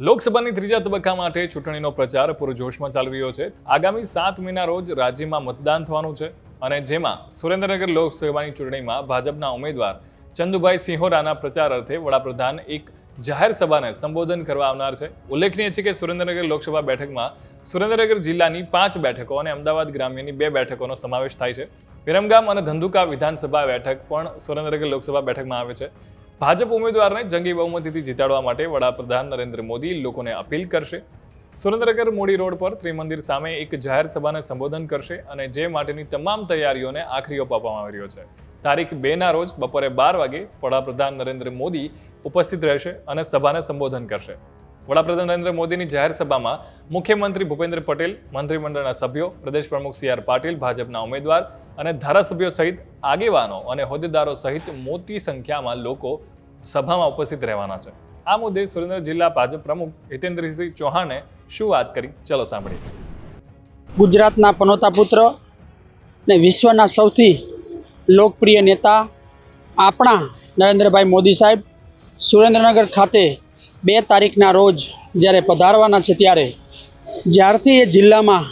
લોકસભાની ત્રીજા તબક્કા માટે ચૂંટણીનો પ્રચાર પૂરજોશમાં ચાલી રહ્યો છે. આગામી સાત મહિના રોજ રાજ્યમાં મતદાન થવાનું છે અને જેમાં સુરેન્દ્રનગર લોકસભાની ચૂંટણીમાં ભાજપના ઉમેદવાર ચંદુભાઈ સિંહોરાના પ્રચાર અર્થે વડાપ્રધાન એક જાહેર સભાને સંબોધન કરવા આવનાર છે. ઉલ્લેખનીય છે કે સુરેન્દ્રનગર લોકસભા બેઠકમાં સુરેન્દ્રનગર જિલ્લાની પાંચ બેઠકો અને અમદાવાદ ગ્રામ્યની બે બેઠકોનો સમાવેશ થાય છે. વિરમગામ અને ધંધુકા વિધાનસભા બેઠક પણ સુરેન્દ્રનગર લોકસભા બેઠકમાં આવે છે. ભાજપ ઉમેદવારને જંગી બહુમતીથી જીતાડવા માટે વડાપ્રધાન નરેન્દ્ર મોદી લોકોને અપીલ કરશે. સુરેન્દ્રનગર મોડી રોડ પર ત્રિમંદિર સામે એક જાહેર સભાને સંબોધન કરશે અને જે માટેની તમામ તૈયારીઓને આખરી ઓપ આપવામાં આવી રહ્યો છે. તારીખ બેના રોજ બપોરે બાર વાગે વડાપ્રધાન નરેન્દ્ર મોદી ઉપસ્થિત રહેશે અને સભાને સંબોધન કરશે. વડાપ્રધાન નરેન્દ્ર મોદીની જાહેર સભામાં મુખ્યમંત્રી ભૂપેન્દ્ર પટેલ, મંત્રીમંડળના સભ્યો, પ્રદેશ પ્રમુખ સી આર પાટીલ, ભાજપના ઉમેદવાર અને ધારાસભ્યો સહિત આગેવાનો અને હોદ્દેદારો સહિત મોટી સંખ્યામાં લોકો સભામાં ઉપસ્થિત રહેવાના છે. આ મુદ્દે સુરેન્દ્ર જિલ્લા ભાજપ પ્રમુખ હિતેન્દ્રસિંહ ચૌહાણે શું વાત કરી? ચલો સાંભળીએ. ગુજરાતના પનોતા પુત્ર ને વિશ્વના સૌથી લોકપ્રિય નેતા આપણા નરેન્દ્રભાઈ મોદી સાહેબ સુરેન્દ્રનગર ખાતે બે તારીખના રોજ જ્યારે પધારવાના છે ત્યારે જ્યારથી એ જિલ્લામાં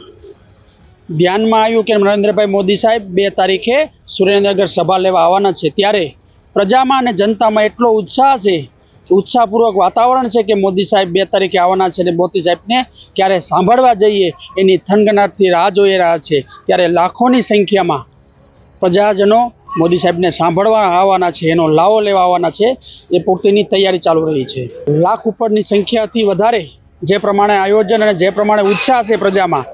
ધ્યાનમાં આવ્યું કે નરેન્દ્રભાઈ મોદી સાહેબ બે તારીખે સુરેન્દ્રનગર સભા લેવા આવવાના છે, ત્યારે પ્રજામાં અને જનતામાં એટલો ઉત્સાહ છે, ઉત્સાહપૂર્વક વાતાવરણ છે કે મોદી સાહેબ બે તારીખે આવવાના છે અને મોદી સાહેબને ક્યારે સાંભળવા જઈએ એની થનગનાટથી રાહ જોઈ રહ્યા છે, ત્યારે લાખોની સંખ્યામાં પ્રજાજનો મોદી સાહેબને સાંભળવા આવવાના છે, એનો લાવો લેવા આવવાના છે, એ પૂરતીની તૈયારી ચાલુ રહી છે. લાખ ઉપરની સંખ્યાથી વધારે જે પ્રમાણે આયોજન અને જે પ્રમાણે ઉત્સાહ છે પ્રજામાં,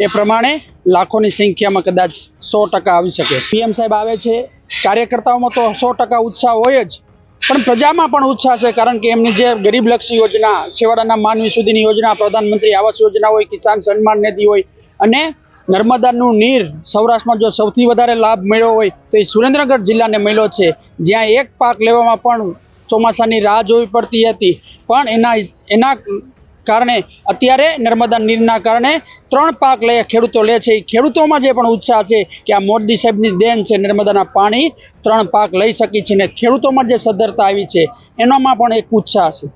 એ પ્રમાણે લાખોની સંખ્યામાં કદાચ સો ટકા આવી શકે. પીએમ સાહેબ આવે છે, કાર્યકર્તાઓમાં તો સો ટકા ઉત્સાહ હોય જ, પણ પ્રજામાં પણ ઉત્સાહ છે, કારણ કે એમની જે ગરીબલક્ષી યોજના, છેવાડાના માનવી સુધીની યોજના, પ્રધાનમંત્રી આવાસ યોજના હોય, કિસાન સન્માન નિધિ હોય, અને નર્મદાનું નીર સૌરાષ્ટ્રમાં જો સૌથી વધારે લાભ મળ્યો હોય તો એ સુરેન્દ્રનગર જિલ્લાને મળ્યો છે. જ્યાં એક પાક લેવામાં પણ ચોમાસાની રાહ જોવી પડતી હતી. પણ એના એના કારણે અત્યારે નર્મદા નીરના કારણે ત્રણ પાક લે, ખેડૂતો લે છે. એ ખેડૂતોમાં જે પણ ઉત્સાહ છે કે આ મોદી સાહેબની દેન છે નર્મદાના પાણી ત્રણ પાક લઈ શકી છે ને ખેડૂતોમાં જે સદ્ધરતા આવી છે એનામાં પણ એક ઉત્સાહ છે.